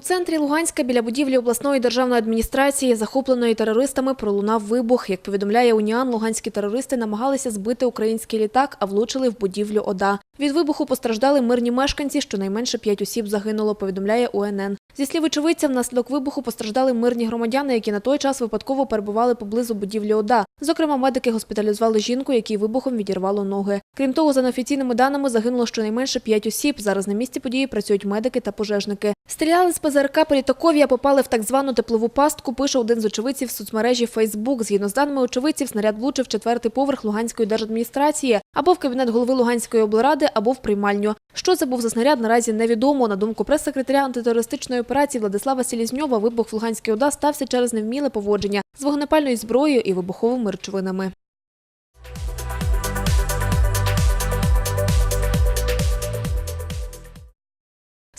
центрі Луганська біля будівлі обласної державної адміністрації, захопленої терористами, пролунав вибух. Як повідомляє Уніан, луганські терористи намагалися збити український літак, а влучили в будівлю ОДА. Від вибуху постраждали мирні мешканці. Щонайменше п'ять осіб загинуло, повідомляє УНН. Зі слів очевидця, внаслідок вибуху постраждали мирні громадяни, які на той час випадково перебували поблизу будівлі ОДА. Зокрема, медики госпіталізували жінку, якій вибухом відірвало ноги. Крім того, за неофіційними даними загинуло щонайменше п'ять осіб. Зараз на місці події працюють медики та пожежники. Стріляли з ПЗРК Політакові, а попали в так звану теплову пастку, пише один з очевидців в соцмережі Фейсбук. Згідно з даними очевидців, снаряд влучив четвертий поверх Луганської держадміністрації або в кабінет голови Луганської облради, або в приймальню. Що це був за снаряд, наразі невідомо. На думку прес-секретаря антитерористичної операції Владислава Селізньова, вибух в Луганській ОДА стався через невміле поводження з вогнепальною зброєю і вибуховими речовинами.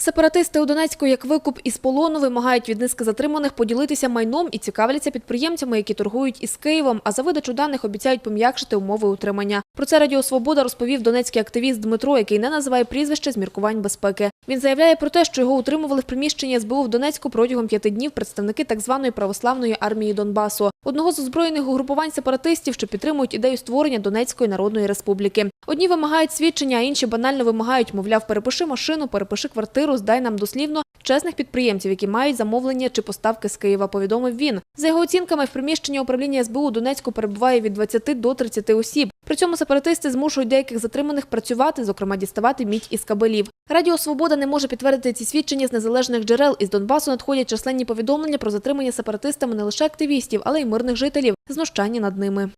Сепаратисти у Донецьку як викуп із полону вимагають від низки затриманих поділитися майном і цікавляться підприємцями, які торгують із Києвом, а за видачу даних обіцяють пом'якшити умови утримання. Про це Радіо Свобода розповів донецький активіст Дмитро, який не називає прізвище з міркувань безпеки. Він заявляє про те, що його утримували в приміщенні СБУ в Донецьку протягом п'яти днів представники так званої православної армії Донбасу, одного з озброєних угрупувань сепаратистів, що підтримують ідею створення Донецької народної республіки. Одні вимагають свідчення, а інші банально вимагають, мовляв, перепиши машину, перепиши квартиру, здай нам дослівно чесних підприємців, які мають замовлення чи поставки з Києва. Повідомив він. За його оцінками, в приміщенні управління СБУ Донецьку перебуває від 20 до 30 осіб. При цьому сепаратисти змушують деяких затриманих працювати, зокрема діставати мідь із кабелів. Радіо Свобода не може підтвердити ці свідчення з незалежних джерел. Із Донбасу надходять численні повідомлення про затримання сепаратистами не лише активістів, але й мирних жителів, знущання над ними.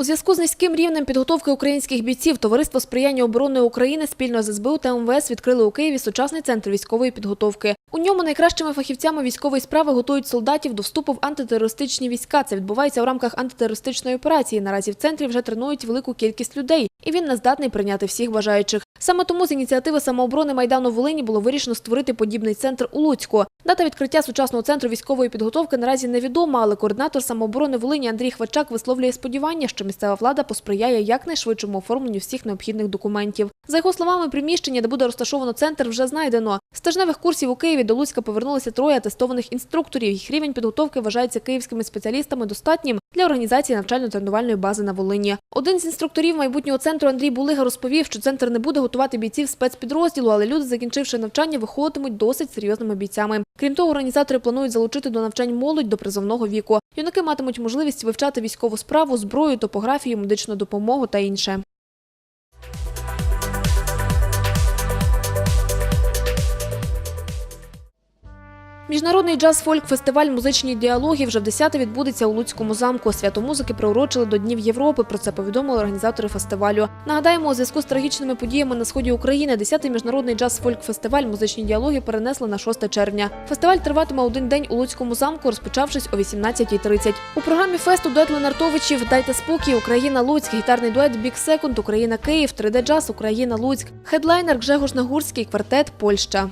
У зв'язку з низьким рівнем підготовки українських бійців Товариство сприяння оборони України спільно з СБУ та МВС відкрили у Києві сучасний центр військової підготовки. У ньому найкращими фахівцями військової справи готують солдатів до вступу в антитерористичні війська. Це відбувається в рамках антитерористичної операції. Наразі в центрі вже тренують велику кількість людей, і він не здатний прийняти всіх бажаючих. Саме тому з ініціативи самооборони Майдану Волині було вирішено створити подібний центр у Луцьку. Дата відкриття сучасного центру військової підготовки наразі невідома, але координатор самооборони Волині Андрій Хвачак висловлює сподівання, що місцева влада посприяє якнайшвидшому оформленню всіх необхідних документів. За його словами, приміщення, де буде розташовано центр, вже знайдено. З тижневих курсів у Києві до Луцька повернулися троє тестованих інструкторів. Їх рівень підготовки вважається київськими спеціалістами достатнім для організації навчально-тренувальної бази на Волині. Один з інструкторів майбутнього центру Андрій Булига розповів, що центр не буде готувати бійців спецпідрозділу, але люди, закінчивши навчання, виходитимуть досить серйозними бійцями. Крім того, організатори планують залучити до навчань молодь до призовного віку. Юнаки матимуть можливість вивчати військову справу, зброю, топографію, медичну допомогу та інше. Міжнародний джаз-фольк-фестиваль Музичні діалоги вже в 10 відбудеться у Луцькому замку. Свято музики приурочили до Днів Європи. Про це повідомили організатори фестивалю. Нагадаємо, у зв'язку з трагічними подіями на сході України 10-й міжнародний джаз-фольк-фестиваль Музичні діалоги перенесли на 6 червня. Фестиваль триватиме один день у Луцькому замку, розпочавшись о 18.30. У програмі фесту дует Ленартовичів Дайте спокій Україна Луцьк, гітарний дует Бік Секунд Україна Київ, 3D джаз Україна Луцьк, хедлайнер Гжегош Нагурський, квартет Польща.